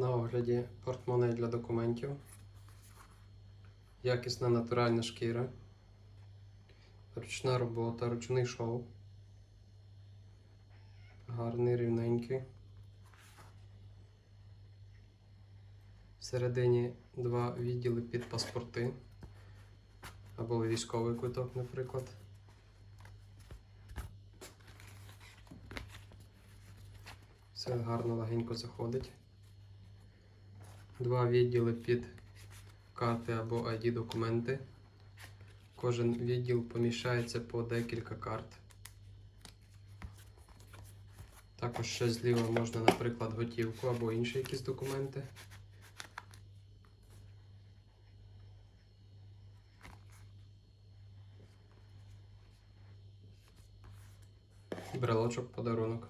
На огляді портмоне для документів. Якісна натуральна шкіра. Ручна робота, ручний шов. Гарний, рівненький. Всередині два відділи під паспорти. Або військовий квиток, наприклад. Все гарно легенько заходить. Два відділи під карти або ID документи. Кожен відділ поміщається по декілька карт. Також ще зліва можна, наприклад, готівку або інші якісь документи. Брелочок подарунок.